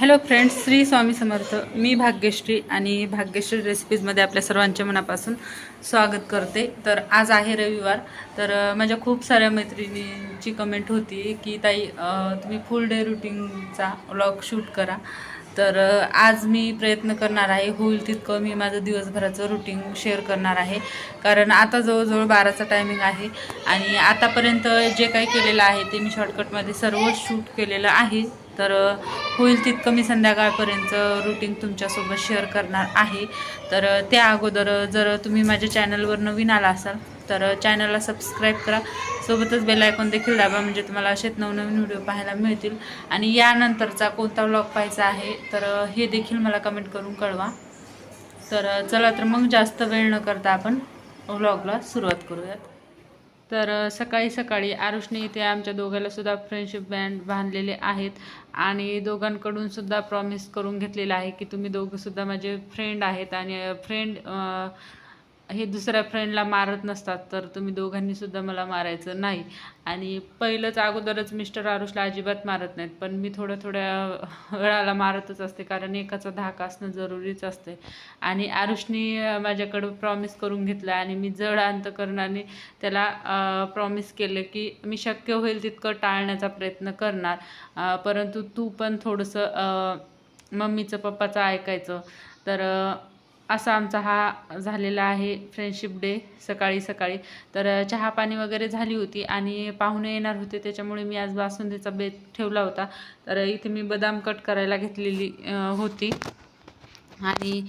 Hello friends Shri Swami Samarth. मी भाग्यश्री आणि भाग्यश्री रेसिपीजमध्ये आपल्या सर्वांच्या मनापासून स्वागत करते. तर आज आहे रविवार. तर माझ्या खूप साऱ्या मैत्रिणींची कमेंट होती की ताई तुम्ही फुल डे रुटीनचा व्लॉग शूट करा. तर आज मी प्रयत्न करणार आहे होईल तितकं मी माझं दिवसभराचं रुटीन शेअर करणार आहे. कारण आता जवळजवळ बाराचा टायमिंग आहे आणि आतापर्यंत जे काही केलेलं आहे ते मी शॉर्टकटमध्ये सर्व शूट केलेलं आहे. तर होईल तितकं मी संध्याकाळपर्यंत रुटीन तुमच्यासोबत शेअर करणार आहे. तर त्या अगोदर जर तुम्ही माझ्या चॅनलवर नवीन आला असाल तर चॅनलला सबस्क्राईब करा. सोबतच बेल आयकॉन देखील दाबा म्हणजे तुम्हाला असेच नवनवीन व्हिडिओ पाहायला मिळतील. आणि यानंतरचा कोणता व्लॉग पाहायचा आहे तर हे देखील मला कमेंट करून कळवा. तर चला तर मग जास्त वेळ न करता आपण व्लॉगला सुरुवात करूयात. तर सकाळी सकाळी आरुषने इथे आमच्या दोघांलासुद्धा फ्रेंडशिप बँड बांधलेले आहेत. आणि दोघांकडून सुद्धा प्रॉमिस करून घेतलेलं आहे की तुम्ही दोघंसुद्धा माझे फ्रेंड आहेत आणि फ्रेंड हे दुसऱ्या फ्रेंडला मारत नसतात तर तुम्ही दोघांनी सुद्धा मला मारायचं नाही. आणि पहिलंच अगोदरच मिस्टर आरुषला अजिबात मारत नाहीत पण मी थोड्या थोड्या वेळाला मारतच असते कारण एकाचा धाक असणं जरुरीच असते. आणि आरुषनी माझ्याकडं प्रॉमिस करून घेतलं आणि मी जड अंतकरणाने त्याला प्रॉमिस केलं की मी शक्य होईल तितकं टाळण्याचा प्रयत्न करणार. परंतु तू पण थोडंसं मम्मीचं पप्पाचं ऐकायचं. तर असा आमचा हा झालेला आहे फ्रेंडशिप डे सकाळी सकाळी. तर चहा पाणी वगैरे झाली होती आणि पाहुणे येणार होते त्याच्यामुळे मी आज बासुंदीचा बेत ठेवला होता. तर इथे मी बदाम कट करायला घेतलेली होती. आणि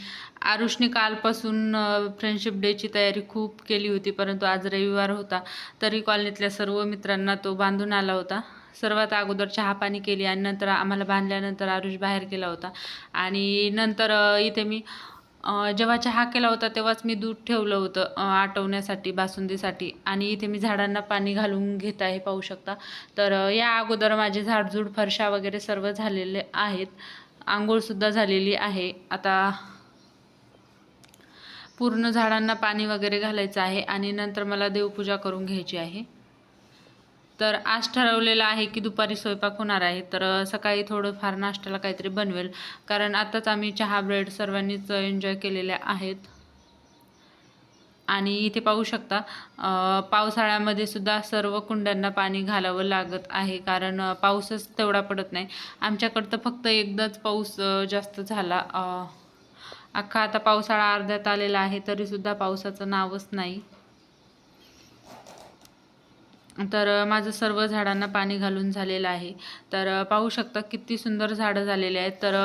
आरुषने कालपासून फ्रेंडशिप डेची तयारी खूप केली होती परंतु आज रविवार होता. तरी कॉलनीतल्या सर्व मित्रांना तो बांधून आला होता. सर्वात अगोदर चहा पाणी केली आणि नंतर आम्हाला बांधल्यानंतर आरुष बाहेर गेला होता. आणि नंतर इथे मी जेव्हा चहा केला होता तेव्हाच मी दूध ठेवलं होतं आटवण्यासाठी बासुंदीसाठी. आणि इथे मी झाडांना पाणी घालून घेत आहे पाहू शकता. तर या अगोदर माझे झाडझूड फरशा वगैरे सर्व झालेले आहेत. आंघोळसुद्धा झालेली आहे. आता पूर्ण झाडांना पाणी वगैरे घालायचं आहे आणि नंतर मला देवपूजा करून घ्यायची आहे. तर आज ठरवलेलं आहे की दुपारी स्वयंपाक होणार आहे. तर सकाळी थोडं फार नाश्त्याला काहीतरी बनवेल. कारण आताच आम्ही चहा ब्रेड सर्वांनीच एन्जॉय केलेल्या आहेत. आणि इथे पाहू शकता पावसाळ्यामध्ये सुद्धा सर्व कुंड्यांना पाणी घालावं लागत आहे. कारण पाऊसच तेवढा पडत नाही. आमच्याकडं तर फक्त एकदाच पाऊस जास्त झाला. अख्खा आता पावसाळा अर्ध्यात आलेला आहे तरीसुद्धा पावसाचं नावच नाही. तर माझं सर्व झाडांना पाणी घालून झालेलं आहे. तर पाहू शकता किती सुंदर झाडं झालेले आहेत. तर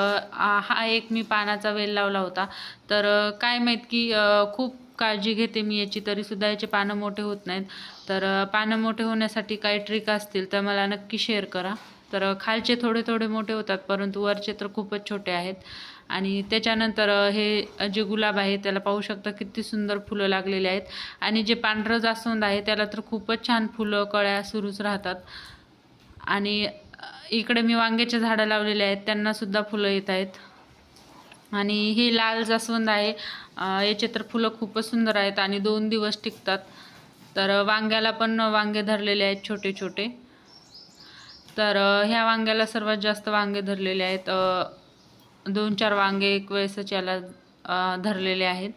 हा एक मी पानाचा वेल लावला होता. तर काय माहीत की खूप काळजी घेते मी याची तरीसुद्धा याचे पानं मोठे होत नाहीत. तर पानं मोठे होण्यासाठी काही ट्रिक असतील तर मला नक्की शेअर करा. तर खालचे थोडे थोडे मोठे होतात परंतु वरचे तर खूपच छोटे आहेत. आणि त्याच्यानंतर हे जे गुलाब आहे त्याला पाहू शकता किती सुंदर फुलं लागलेली आहेत. आणि जे पांढरं जास्वंद आहे त्याला तर खूपच छान फुलं कळ्या सुरूच राहतात. आणि इकडे मी वांग्याचे झाडं लावलेले आहेत त्यांनासुद्धा फुलं येत आहेत. आणि हे लाल जास्वंद आहे याचे तर फुलं खूपच सुंदर आहेत आणि दोन दिवस टिकतात. तर वांग्याला पण वांगे धरलेले आहेत छोटे छोटे. तर ह्या वांग्याला सर्वात जास्त वांगे धरलेले आहेत दोन चार वांगे एक वेळेसच याला धरलेले आहेत.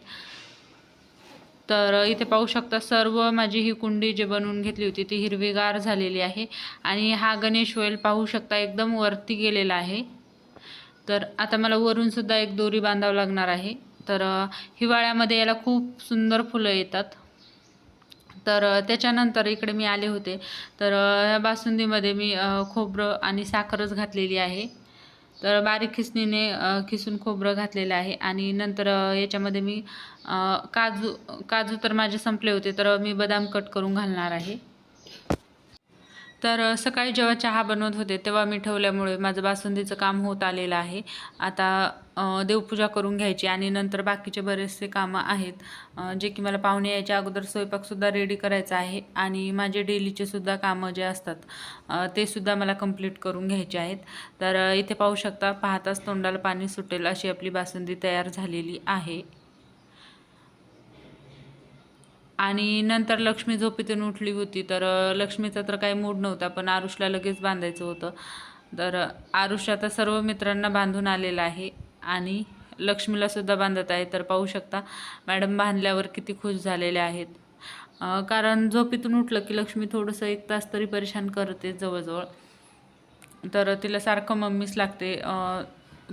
तर इथे पाहू शकता सर्व माझी ही कुंडी जी बनवून घेतली होती ती हिरवीगार झालेली आहे. आणि हा गणेश वेल पाहू शकता एकदम वरती गेलेला आहे. तर आता मला वरूनसुद्धा एक दोरी बांधावं लागणार आहे. तर हिवाळ्यामध्ये याला खूप सुंदर फुलं येतात. तर त्याच्यानंतर इकडे मी आले होते. तर ह्या बासुंदीमध्ये मी खोबरं आणि साखरच घातलेली आहे. तर बारीक खिसणीने खिसून खोबरं घातलेलं आहे. आणि नंतर याच्यामध्ये मी काजू काजू तर माझे संपले होते तर मी बदाम कट करून घालणार आहे. तर सकाळी जेव्हा चहा बनवत होते तेव्हा मी ठेवल्यामुळे माझं बासुंदीचं काम होत आलेलं आहे. आता देवपूजा करून घ्यायची आणि नंतर बाकीचे बरेचसे कामं आहेत. जे की मला पाहुणे यायच्या अगोदर स्वयंपाकसुद्धा रेडी करायचा आहे आणि माझे डेलीचे सुद्धा कामं जे असतात ते सुद्धा मला कंप्लीट करून घ्यायचे आहेत. तर इथे पाहू शकता पाहताच तोंडाला पाणी सुटेल अशी आपली बासुंदी तयार झालेली आहे. आणि नंतर लक्ष्मी झोपेतून उठली होती तर लक्ष्मीचा तर काही मूड नव्हता पण आरुषला लगेच बांधायचं होतं. तर आरुष आता सर्व मित्रांना बांधून आलेला आहे आणि लक्ष्मीला सुद्धा बांधत आहे. तर पाहू शकता मॅडम बांधल्यावर किती खुश झालेले आहेत. कारण झोपेतून उठलं की लक्ष्मी थोडंसं एक तास तरी परेशान करते जवळजवळ. तर तिला सारखं मम्मीच लागते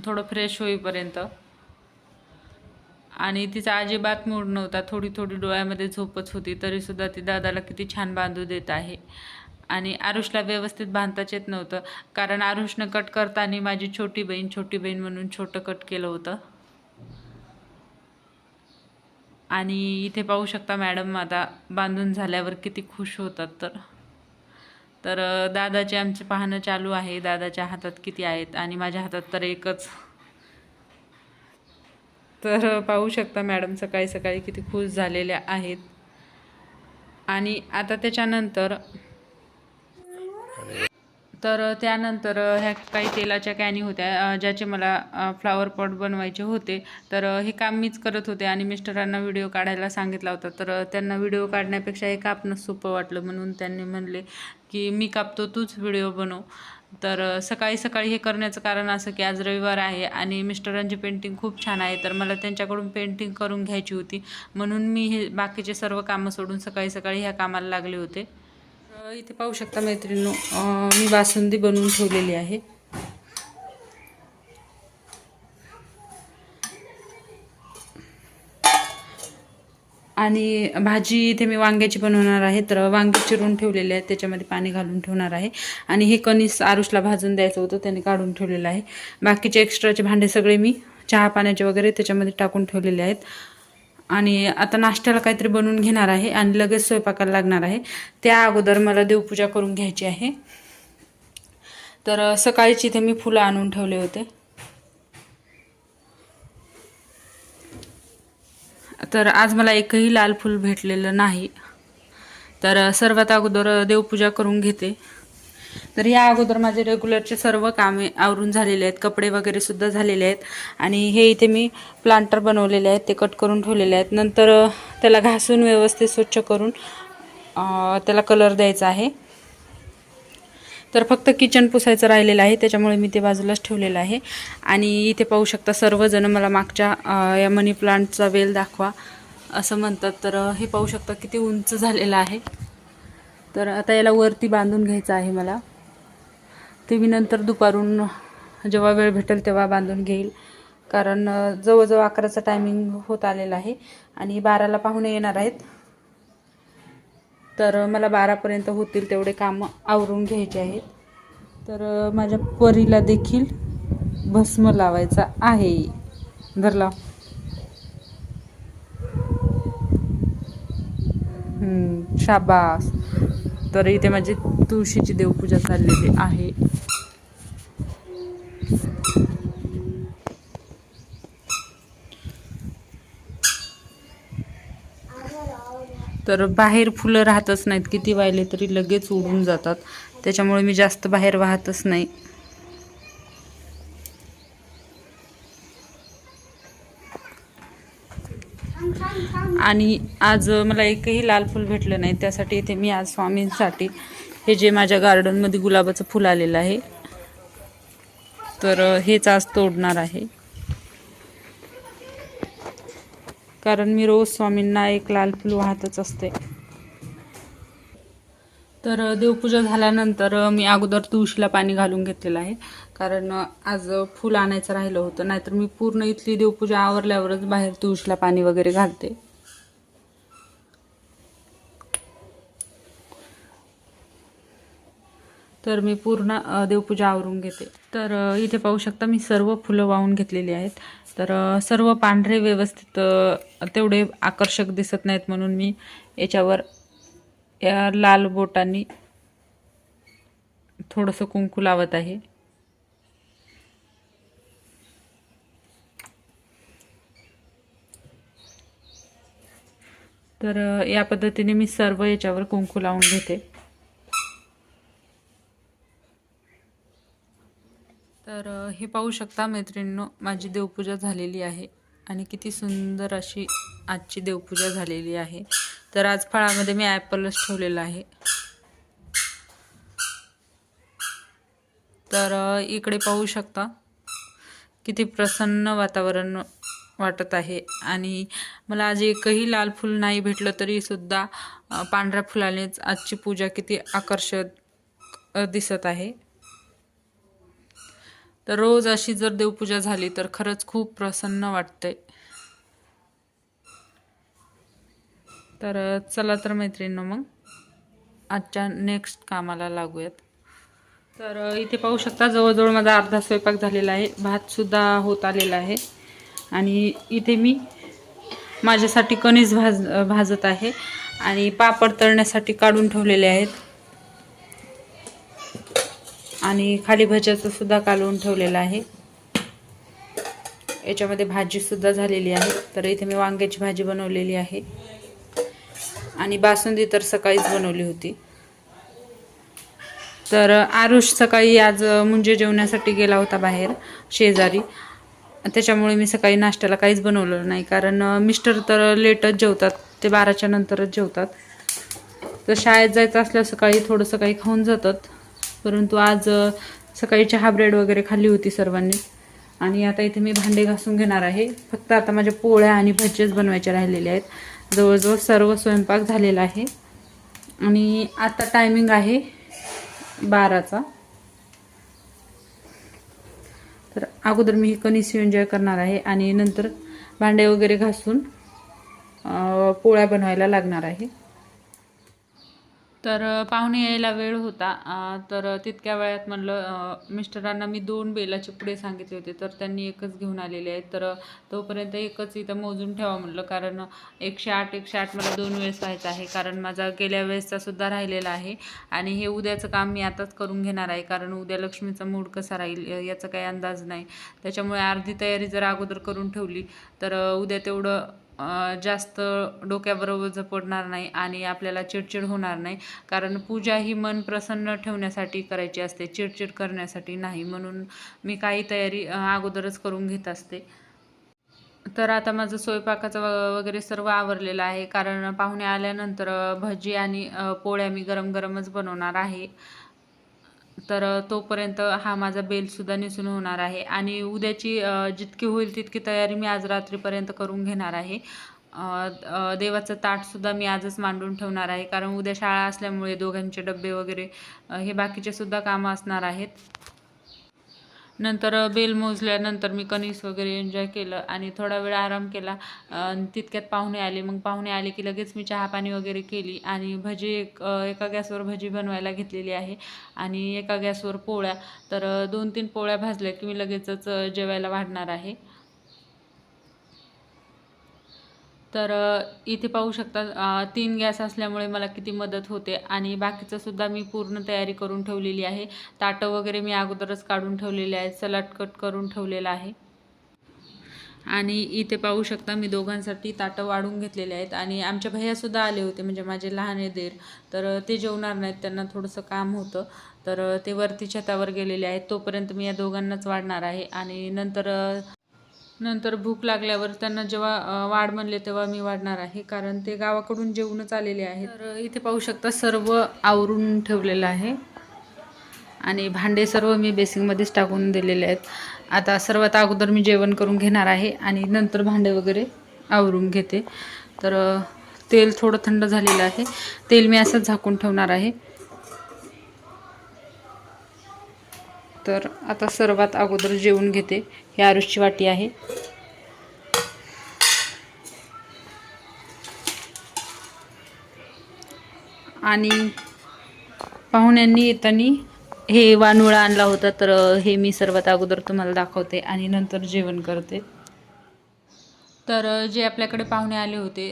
थोडं फ्रेश होईपर्यंत. आणि तिचा अजिबात मूड नव्हता. थोडी थोडी डोळ्यामध्ये झोपच होती. तरीसुद्धा ती दादाला किती छान बांधू देत आहे. आणि आरुषला व्यवस्थित बांधताच येत नव्हतं. कारण आरुषनं कट करताना माझी छोटी बहीण छोटी बहीण म्हणून छोटं कट केलं होतं. आणि इथे पाहू शकता मॅडम आता बांधून झाल्यावर किती खुश होतात तर. तर दादाचे आमचे पाहणं चालू आहे. दादाच्या हातात किती आहेत आणि माझ्या हातात तर एकच तर पाहू शकता मॅडम सकाळी सकाळी किती खुश झालेल्या आहेत. आणि आता त्याच्यानंतर तर त्यानंतर ह्या काही तेलाच्या कॅनी होत्या ज्याचे मला फ्लावर पॉट बनवायचे होते. तर हे काम मीच करत होते आणि मिस्टरांना व्हिडिओ काढायला सांगितला होता. तर त्यांना व्हिडिओ काढण्यापेक्षा हे कापणं सोपं वाटलं म्हणून त्यांनी म्हणले की मी कापतो तूच व्हिडिओ बनव. तर सकाळी सकाळी हे करण्याचं कारण असं की आज रविवार आहे आणि मिस्टरांची पेंटिंग खूप छान आहे. तर मला त्यांच्याकडून पेंटिंग करून घ्यायची होती. म्हणून मी हे बाकीचे सर्व कामं सोडून सकाळी सकाळी ह्या कामाला लागले होते. इथे पाहू शकता मैत्रिणी मी बासुंदी बनवून ठेवलेली आहे. आणि भाजी इथे मी वांग्याची बनवणार आहे तर वांगे चिरून ठेवलेले आहेत त्याच्यामध्ये पाणी घालून ठेवणार आहे. आणि हे कणीस आरुषला भाजून द्यायचं होतं त्याने काढून ठेवलेलं आहे. बाकीचे एक्स्ट्राचे भांडे सगळे मी चहा पाण्याचे वगैरे त्याच्यामध्ये टाकून ठेवलेले आहेत. आणि आता नाश्त्याला काहीतरी बनवून घेणार आहे आणि लगेच स्वयंपाकाला लागणार आहे. त्या अगोदर मला देवपूजा करून घ्यायची आहे. तर सकाळची सकाळीच इथे मी फुलं आणून ठेवले होते. तर आज मला एकही लाल फूल भेटलेलं नाही. तर सर्वात अगोदर देवपूजा करून घेते. तर या अगोदर माझे रेग्युलरचे सर्व कामे आवरून झालेले आहेत. कपडे वगैरे सुद्धा झालेले आहेत. आणि हे इथे मी प्लांटर बनवलेले आहेत. ते कट करून ठेवलेले आहेत. नंतर त्याला घासून व्यवस्थित स्वच्छ करून त्याला कलर द्यायचा आहे. तर फक्त किचन पुसायचं राहिलेलं आहे त्याच्यामुळे मी ते बाजूलाच ठेवलेलं आहे. आणि इथे पाहू शकता सर्वजण मला मागच्या या मनी प्लांटचा वेल दाखवा असं म्हणतात. तर हे पाहू शकता किती उंच झालेलं आहे. तर आता याला वरती बांधून घ्यायचं आहे मला. ते मी नंतर दुपारून जेव्हा वेळ भेटेल तेव्हा बांधून घेईल. कारण जवळजवळ अकराचा टायमिंग होत आलेला आहे. आणि बाराला पाहुणे येणार आहेत. तर मला बारापर्यंत होतील तेवढे कामं आवरून घ्यायचे आहेत. तर माझ्या परीला देखील भस्म लावायचा आहे. धरला. शाबास. तर इथे माझी तुळशीची देवपूजा चाललेली आहे. तर बाहेर फुलं राहतच नाहीत. किती वाहिले तरी लगेच उडून जातात. त्याच्यामुळे मी जास्त बाहेर वाहतच नाही. आणि आज मला एकही लाल फूल भेटलं नाही. त्यासाठी इथे मी आज स्वामींसाठी हे जे माझ्या गार्डनमध्ये गुलाबाचं फुल आलेलं आहे तर हेच आज तोडणार आहे. कारण मी रोज स्वामींना एक लाल फूल वाहतच असते. तर देवपूजा झाल्यानंतर मी अगोदर तुळशीला पाणी घालून घेतलेलं आहे. कारण आज फूल आणायचं राहिलं होतं. नाहीतर मी पूर्ण इथली देवपूजा आवरल्यावरच बाहेर तुळशीला पाणी वगैरे घालते. तर मी पूर्ण देवपूजा आवरून घेते. तर इथे पाहू शकता मी सर्व फुलं वाहून घेतलेली आहेत. तर सर्व पांढरे व्यवस्थित तेवढे आकर्षक दिसत नाहीत म्हणून मी याच्यावर या लाल बोटांनी थोडंसं कुंकू लावत आहे. तर या पद्धतीने मी सर्व याच्यावर कुंकू लावून घेते. तर हे पाहू शकता मैत्रिणींनो माझी देवपूजा झालेली आहे आणि किती सुंदर अशी आजची देवपूजा झालेली आहे. तर आज फळामध्ये मी ॲपलच ठेवलेला आहे. तर इकडे पाहू शकता किती प्रसन्न वातावरण वाटत आहे आणि मला आज एकही लाल फूल नाही भेटलं तरी सुद्धा पांढऱ्या फुलानेच आजची पूजा किती आकर्षक दिसत आहे. तर रोज अशी जर देवपूजा झाली तर खरंच खूप प्रसन्न वाटते तर चला तर मैत्रिणींनो मग. आजच्या नेक्स्ट कामाला लागूयात. तर इथे पाहू शकता जवळजवळ माझा अर्धा स्वयंपाक झालेला आहे. भातसुद्धा होत आलेला आहे. आणि इथे मी माझ्यासाठी कणीस भाज भाजत आहे. आणि पापड तळण्यासाठी काढून ठेवलेले आहेत. आणि खाली भज्याचं सुद्धा कालवून ठेवलेलं आहे. याच्यामध्ये भाजीसुद्धा झालेली आहे. तर इथे मी वांग्याची भाजी बनवलेली आहे. आणि बासुंदी तर सकाळीच बनवली होती. तर आरुष सकाळी आज मुंजे जेवण्यासाठी गेला होता बाहेर शेजारी. त्याच्यामुळे मी सकाळी नाश्त्याला काहीच बनवलं नाही. कारण मिस्टर तर लेटच जेवतात. ते बाराच्या नंतरच जेवतात. तर शाळेत जायचं असल्या सकाळी थोडंसं काही खाऊन जातात. परंतु आज सकाळी चहा ब्रेड वगैरे खाल्ली होती सर्वांनी. आणि आता इथे मी भांडे घासून घेणार आहे. फक्त आता माझ्या पोळ्या आणि भज्जेच बनवायच्या राहिलेल्या आहेत. जवळजवळ सर्व स्वयंपाक झालेला आहे. आणि आता टायमिंग आहे बाराचा. तर अगोदर मी ही कणीस एन्जॉय करणार आहे आणि नंतर भांडे वगैरे घासून पोळ्या बनवायला लागणार आहे. तर पाहुणे यायला वेळ होता. तर तितक्या वेळात म्हणलं मिस्टरांना मी दोन बेलाचे पुढे सांगितले होते. तर त्यांनी एकच घेऊन आलेले आहेत. तर तोपर्यंत एकच इथं मोजून ठेवा म्हणलं. कारण एकशे आठ एकशे आठ मला दोन वेळेस व्हायचं आहे. कारण माझा गेल्या वेळेसचा सुद्धा राहिलेला आहे. आणि हे उद्याचं काम मी आताच करून घेणार आहे. कारण उद्या लक्ष्मीचा मूड कसा राहील याचा काही अंदाज नाही. त्याच्यामुळे अर्धी तयारी जर अगोदर करून ठेवली तर उद्या तेवढं जास्त डोक्याबरोबर पडणार नाही आणि आपल्याला चिडचिड होणार नाही. कारण पूजा ही मन प्रसन्न ठेवण्यासाठी करायची असते चिडचिड करण्यासाठी नाही. म्हणून मी काही तयारी अगोदरच करून घेत असते. तर आता माझं स्वयंपाकाचं व- वगैरे सर्व आवरलेलं आहे. कारण पाहुणे आल्यानंतर भजी आणि पोळ्या मी गरम गरमच बनवणार आहे. तर तोपर्यंत हा माझा बेलसुद्धा निसून होणार आहे. आणि उद्याची जितकी होईल तितकी तयारी मी आज रात्रीपर्यंत करून घेणार आहे. देवाचं ताटसुद्धा मी आजच मांडून ठेवणार आहे. कारण उद्या शाळा असल्यामुळे दोघांचे डबे वगैरे हे बाकीचे सुद्धा कामं असणार आहेत. नंतर बेल मोजल्यानंतर मी कणीस वगैरे एन्जॉय केलं आणि थोडा वेळ आराम केला. तितक्यात पाहुणे आले. मग पाहुणे आले की लगेच मी चहापाणी वगैरे केली आणि भजी एक एका गॅसवर भजी बनवायला घेतलेली आहे आणि एका गॅसवर पोळ्या. तर दोन तीन पोळ्या भाजल्या की मी लगेचच जेवायला वाढणार आहे. तर इथे पाहू शकता तीन गॅस असल्यामुळे मला किती मदत होते आणि बाकीचंसुद्धा मी पूर्ण तयारी करून ठेवलेली आहे. ताटं वगैरे मी अगोदरच काढून ठेवलेले आहेत. सलाड कट करून ठेवलेलं आहे. आणि इथे पाहू शकता मी दोघांसाठी ताटं वाढून घेतलेले आहेत आणि आमच्या भैयासुद्धा आले होते म्हणजे माझे लहान आहे देर तर ते जेवणार नाहीत त्यांना थोडंसं काम होतं. तर ते वरती छतावर गेलेले आहेत. तोपर्यंत मी या दोघांनाच वाढणार आहे आणि नंतर नंतर भूक लागल्यावर त्यांना जेव्हा वाढ म्हणले तेव्हा मी वाढणार आहे. कारण ते गावाकडून जेवूनच आलेले आहे तर इथे पाहू शकता सर्व आवरून ठेवलेलं आहे. आणि भांडे सर्व मी बेसिंगमध्येच टाकून दिलेले आहेत. आता सर्वात अगोदर मी जेवण करून घेणार आहे आणि नंतर भांडे वगैरे आवरून घेते. तर तेल थोडं थंड झालेलं आहे. तेल मी असंच झाकून ठेवणार आहे. तर आता सर्वात अगोदर जेवून घेते. ही आरुषची वाटी आहे. आणि पाहुण्यांनी येताना हे वानुळा आणला होता तर हे मी सर्वात अगोदर तुम्हाला दाखवते आणि नंतर जेवण करते. तर जे आपल्याकडे पाहुणे आले होते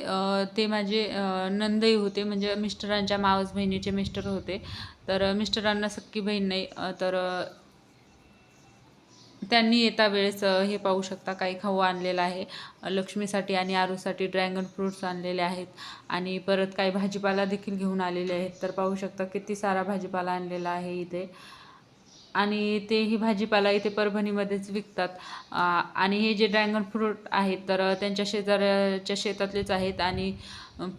ते माझे नंदई होते म्हणजे मिस्टरांच्या मावस बहिणीचे मिस्टर होते. तर मिस्टरांना सक्की बहीण नाही तर त्यांनी येता वेळेस हे पाहू शकता काही खाऊ आणलेला आहे. लक्ष्मीसाठी आणि आरूसाठी ड्रॅगन फ्रूट्स आणलेले आहेत. आणि परत काही भाजीपाला देखील घेऊन आलेले आहेत. तर पाहू शकता किती सारा भाजीपाला आणलेला आहे इथे. आणि ते ही भाजीपाला इथे परभणीमध्येच विकतात. आणि हे जे ड्रॅगन फ्रूट आहेत तर त्यांच्या शेजाऱ्याच्या शेतातलेच आहेत. आणि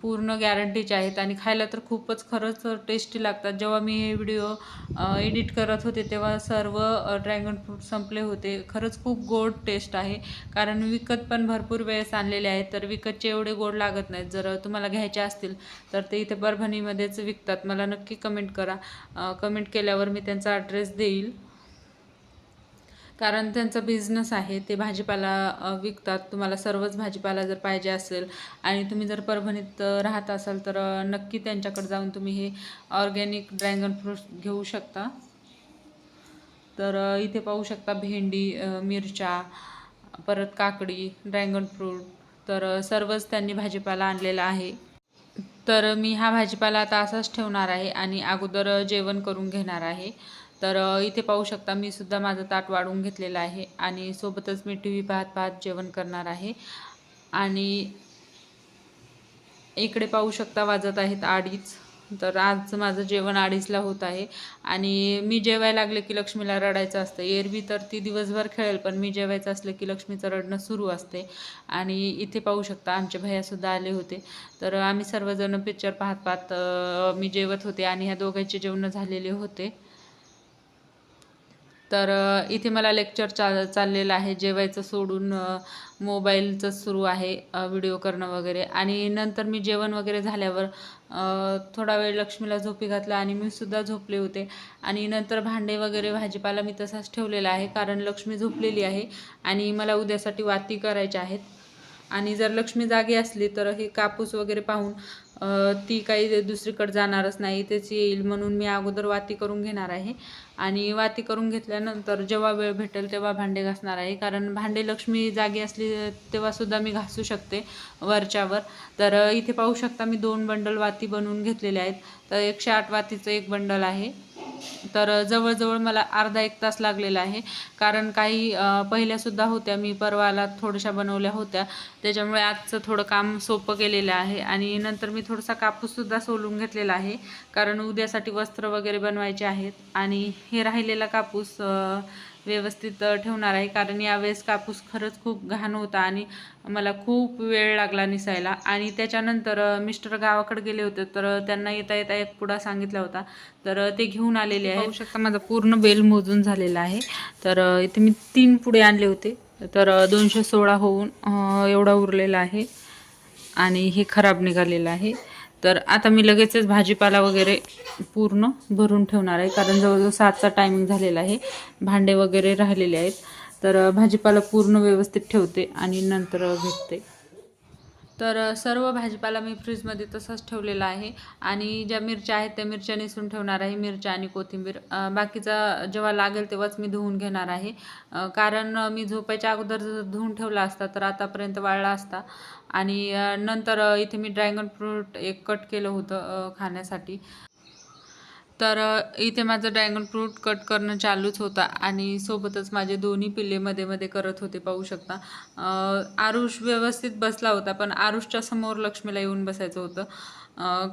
पूर्ण गॅरंटीचे आहेत आणि खायला तर खूपच खरंच टेस्टी लागतात. जेव्हा मी हे व्हिडिओ एडिट करत होते तेव्हा सर्व ड्रॅगन फ्रूट संपले होते. खरंच खूप गोड टेस्ट आहे. कारण विकत पण भरपूर वेळेस आणलेले आहेत. तर विकतचे एवढे गोड लागत नाहीत. जर तुम्हाला घ्यायचे असतील तर ते इथे परभणीमध्येच विकतात. मला नक्की कमेंट करा. कमेंट केल्यावर मी त्यांचा ॲड्रेस देईल. कारण त्यांचा बिझनेस आहे ते भाजीपाला विकतात. तुम्हाला सर्वच भाजीपाला जर पाहिजे असेल आणि तुम्ही जर परभणीत राहत असाल तर नक्की त्यांच्याकडे जाऊन तुम्ही हे ऑर्गॅनिक ड्रॅगन फ्रूट घेऊ शकता. तर इथे पाहू शकता भेंडी मिरच्या परत काकडी ड्रॅगन फ्रूट तर सर्वच त्यांनी भाजीपाला आणलेला आहे. तर मी हा भाजीपाला आता असाच ठेवणार आहे आणि अगोदर जेवण करून घेणार आहे. तर इथे पाहू शकता मी सुद्धा माझं ताट वाढवून घेतलेलं आहे आणि सोबतच मी टी व्ही पाहत पाहत जेवण करणार आहे. आणि इकडे पाहू शकता वाजत आहेत अडीच. तर आज माझं जेवण अडीचला होत आहे आणि मी जेवायला लागले की लक्ष्मीला रडायचं असतं. एरवी तर ती दिवसभर खेळेल पण मी जेवायचं असलं की लक्ष्मीचं रडणं सुरू असते. आणि इथे पाहू शकता आमचे भैयासुद्धा आले होते. तर आम्ही सर्वजण पिक्चर पाहत पाहत मी जेवत होते आणि ह्या दोघांचे जेवणं झालेले होते. तर इथे मला लेक्चर चा चाललेलं आहे. जेवायचं सोडून मोबाईलचं सुरू आहे व्हिडिओ करणं वगैरे. आणि नंतर मी जेवण वगैरे झाल्यावर थोडा वेळ लक्ष्मीला झोपी घातला आणि मी सुद्धा झोपले होते. आणि नंतर भांडे वगैरे भाजीपाला मी तसाच ठेवलेला आहे कारण लक्ष्मी झोपलेली आहे आणि मला उद्यासाठी वाती करायच्या आहेत. आणि जर लक्ष्मी जागी असली तर हे कापूस वगैरे पाहून ती काही दुसरीकडे जाणारच नाही तेच येईल म्हणून मी अगोदर वाती करून घेणार आहे. आणि वाती करून घेतल्यानंतर जेव्हा वेळ भेटेल तेव्हा भांडे घासणार आहे. कारण भांडे लक्ष्मी जागी असली तेव्हासुद्धा मी घासू शकते वरच्यावर. तर इथे पाहू शकता मी दोन बंडल वाती बनवून घेतलेले आहेत. तर एकशे आठ वातीचं एक बंडल आहे. तर जवळजवळ मला अर्धा एक तास लागलेला आहे. कारण काही पहिल्यासुद्धा होत्या. मी परवाला थोड्याशा बनवल्या होत्या. त्याच्यामुळे आजचं थोडं काम सोपं केलेलं आहे. आणि नंतर मी थोडासा कापूससुद्धा सोलून घेतलेला आहे. कारण उद्यासाठी वस्त्र वगैरे बनवायचे आहेत. आणि हे राहिलेला कापूस व्यवस्थित ठेवणार आहे. कारण यावेळेस कापूस खरंच खूप घाण होता आणि मला खूप वेळ लागला निसायला. आणि त्याच्यानंतर मिस्टर गावाकडे गेले होते तर त्यांना येता येता एक पुडा सांगितला होता. तर ते घेऊन आलेले आहे शकता माझा पूर्ण बेल मोजून झालेला आहे. तर इथे मी तीन पुडे आणले होते. तर दोनशे सोळा होऊन एवढा उरलेला आहे. आणि हे खराब निघालेलं आहे. तर आता मी लगेचच भाजीपाला वगैरे पूर्ण भरून ठेवणार आहे. कारण जवळजवळ सातचा टायमिंग झालेला आहे. भांडे वगैरे राहिलेले आहेत. तर भाजीपाला पूर्ण व्यवस्थित ठेवते आणि नंतर भेटते. तर सर्व भाजीपाला मी फ्रीजमध्ये तसाच ठेवलेला आहे. आणि ज्या मिरच्या आहेत त्या मिरच्या निसून ठेवणार आहे. मिरच्या आणि कोथिंबीर. बाकीचा जेव्हा लागेल तेव्हाच मी धुवून घेणार आहे. कारण मी झोपायच्या अगोदर जर धुवून ठेवला असता तर आतापर्यंत वाळला असता. आणि नंतर इथे मी ड्रॅगन फ्रूट एक कट केलं होतं खाण्यासाठी. तर इथे माझं ड्रॅगन फ्रूट कट करणं चालूच होता आणि सोबतच माझे दोन्ही पिल्ले मध्ये मध्ये करत होते पाहू शकता. आरुष व्यवस्थित बसला होता पण आरुषच्या समोर लक्ष्मीला येऊन बसायचं होतं.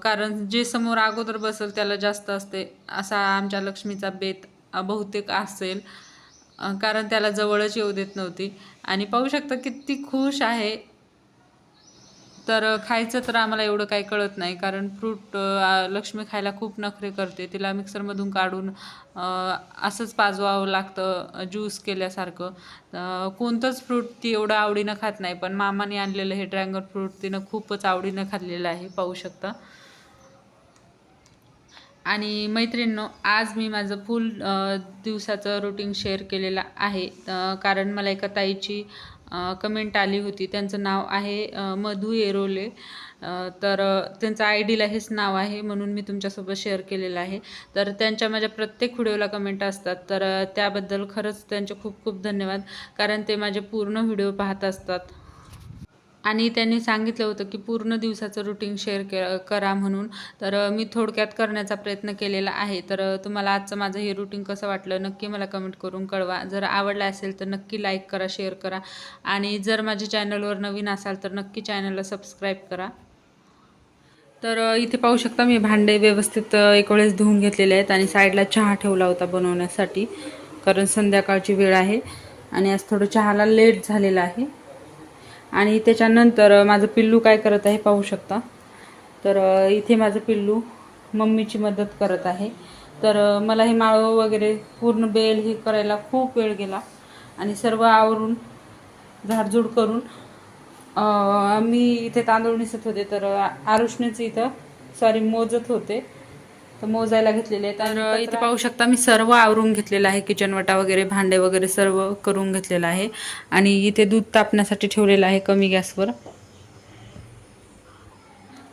कारण जे समोर अगोदर बसेल त्याला जास्त असते असा आमच्या लक्ष्मीचा बेत बहुतेक असेल. कारण त्याला जवळच येऊ देत नव्हती. आणि पाहू शकता किती खुश आहे तर खायचं तर आम्हाला एवढं काही कळत नाही. कारण फ्रूट लक्ष्मी खायला खूप नखरे करते. तिला मिक्सरमधून काढून असंच पाजवावं लागतं ज्यूस केल्यासारखं. कोणतंच फ्रूट ती एवढं आवडीनं खात नाही. पण मामाने आणलेलं हे ड्रॅगन फ्रूट तिनं खूपच आवडीनं खाल्लेलं आहे. पाहू शकता. आणि मैत्रिणींनो आज मी माझं फुल दिवसाचं रुटीन शेअर केलेलं आहे. कारण मला एका ताईची कमेंट आली होती. त्यांचं नाव आहे मधू येरोले. तर त्यांचं आय डीला हेच नाव आहे म्हणून मी तुमच्यासोबत शेअर केलेलं आहे. तर त्यांच्या माझ्या प्रत्येक व्हिडिओला कमेंट असतात. तर त्याबद्दल खरंच त्यांचे खूप खूप धन्यवाद. कारण ते माझे पूर्ण व्हिडिओ पाहत असतात. आणि त्यांनी सांगितलं होतं की पूर्ण दिवसाचं रुटीन शेअर के करा म्हणून. तर मी थोडक्यात करण्याचा प्रयत्न केलेला आहे. तर तुम्हाला आजचं माझं हे रुटीन कसं वाटलं नक्की मला कमेंट करून कळवा. जर आवडलं असेल तर नक्की लाईक करा शेअर करा. आणि जर माझ्या चॅनलवर नवीन असाल तर नक्की चॅनलला सबस्क्राईब करा. तर इथे पाहू शकता मी भांडे व्यवस्थित एक वेळेस धुवून घेतलेले आहेत आणि साईडला चहा ठेवला होता बनवण्यासाठी. कारण संध्याकाळची वेळ आहे. आणि आज थोडं चहाला लेट झालेलं आहे. आणि त्याच्यानंतर माझं पिल्लू काय करत आहे पाहू शकता. तर इथे माझं पिल्लू मम्मीची मदत करत आहे. तर मला हे माळं वगैरे पूर्ण बेल हे करायला खूप वेळ गेला. आणि सर्व आवरून झाडझूड करून मी इथे तांदूळ निसत होते. तर आरुषनेच इथं सॉरी मोजत होते. तर मोजायला घेतलेले तर इथे पाहू शकता मी सर्व आवरून घेतलेलं आहे किचन वटा वगैरे भांडे वगैरे सर्व करून घेतलेलं आहे. आणि इथे दूध तापण्यासाठी ठेवलेलं आहे कमी गॅसवर.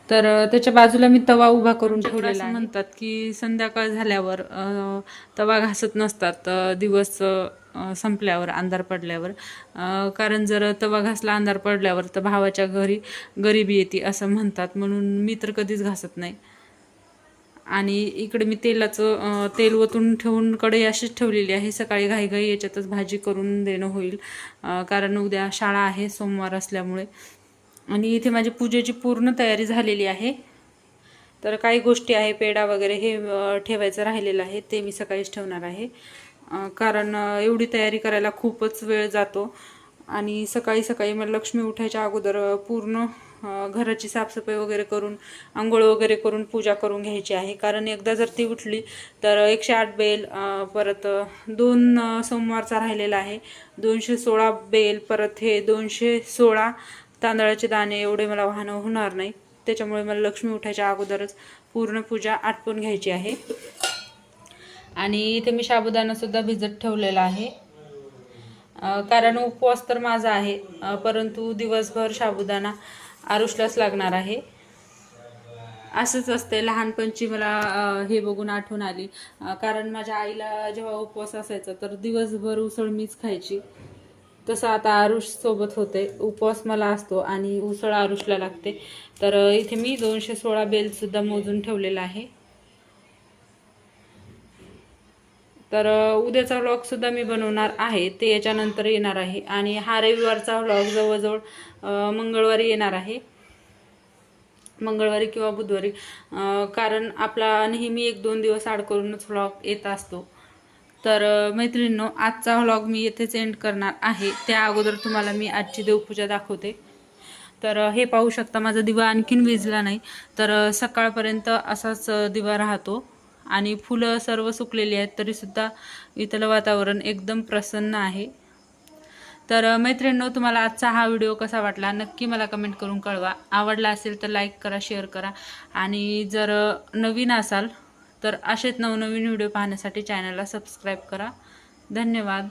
तर त्याच्या बाजूला मी तवा उभा करून ठेवलेला म्हणतात की संध्याकाळ झाल्यावर तवा घासत नसतात दिवस संपल्यावर अंधार पडल्यावर. कारण जर तवा घासला अंधार पडल्यावर तर भावाच्या घरी गरिबी येते असं म्हणतात. म्हणून मी तर कधीच घासत नाही. आणि इकडे मी तेलाचं तेल ओतून ठेवून कढई अशीच ठेवलेली आहे. सकाळी घाईघाई याच्यातच भाजी करून देणं होईल. कारण उद्या शाळा आहे सोमवार असल्यामुळे. आणि इथे माझी पूजेची पूर्ण तयारी झालेली आहे. तर काही गोष्टी आहे पेढा वगैरे हे ठेवायचं राहिलेलं आहे. ते मी सकाळीच ठेवणार आहे. कारण एवढी तयारी करायला खूपच वेळ जातो. आणि सकाळी सकाळी मला लक्ष्मी उठायच्या अगोदर पूर्ण घराची साफसफाई वगैरे करून आंघोळ वगैरे करून पूजा करून घ्यायची आहे. कारण एकदा जर ती उठली तर एकशे आठ बेल परत दोन सोमवारचा राहिलेला आहे. दोनशे सोळा बेल परत हे दोनशे सोळा तांदळाचे दाणे एवढे मला वाहनं होणार नाही. त्याच्यामुळे मला लक्ष्मी उठायच्या अगोदरच पूर्ण पूजा आटपून घ्यायची आहे. आणि इथे मी साबुदाणासुद्धा भिजत ठेवलेला आहे. कारण उपवास तर माझा आहे. परंतु दिवसभर साबुदाणा आरुषलाच लागणार आहे. असंच असते लहानपणची मला हे बघून आठवण आली. कारण माझ्या आईला जेव्हा उपवास असायचा तर दिवसभर उसळ मीच खायची. तसं आता आरुष सोबत होते. उपवास मला असतो आणि उसळ आरुषला लागते. तर इथे मी दोनशे सोळा बेलसुद्धा मोजून ठेवलेला आहे. तर उद्याचा व्लॉगसुद्धा मी बनवणार आहे. ते याच्यानंतर येणार आहे. आणि हा रविवारचा व्लॉग जवळजवळ मंगळवारी येणार आहे. मंगळवारी किंवा बुधवारी. कारण आपला नेहमी एक दोन दिवस आड करूनच व्लॉग येत असतो. तर मैत्रिणींनो आजचा व्लॉग मी येथेच एंड करणार आहे. त्या अगोदर तुम्हाला मी आजची देवपूजा दाखवते. तर हे पाहू शकता माझा दिवा आणखीन विजला नाही. तर सकाळपर्यंत असाच दिवा राहतो. आणि फुलं सर्व सुकलेली आहेत तरीसुद्धा इथलं वातावरण एकदम प्रसन्न आहे. तर मैत्रिणींनो तुम्हाला आजचा हा व्हिडिओ कसा वाटला नक्की मला कमेंट करून कळवा. आवडला असेल तर लाईक करा शेअर करा. आणि जर नवीन असाल तर असेच नवनवीन व्हिडिओ पाहण्यासाठी चॅनलला सबस्क्राईब करा. धन्यवाद.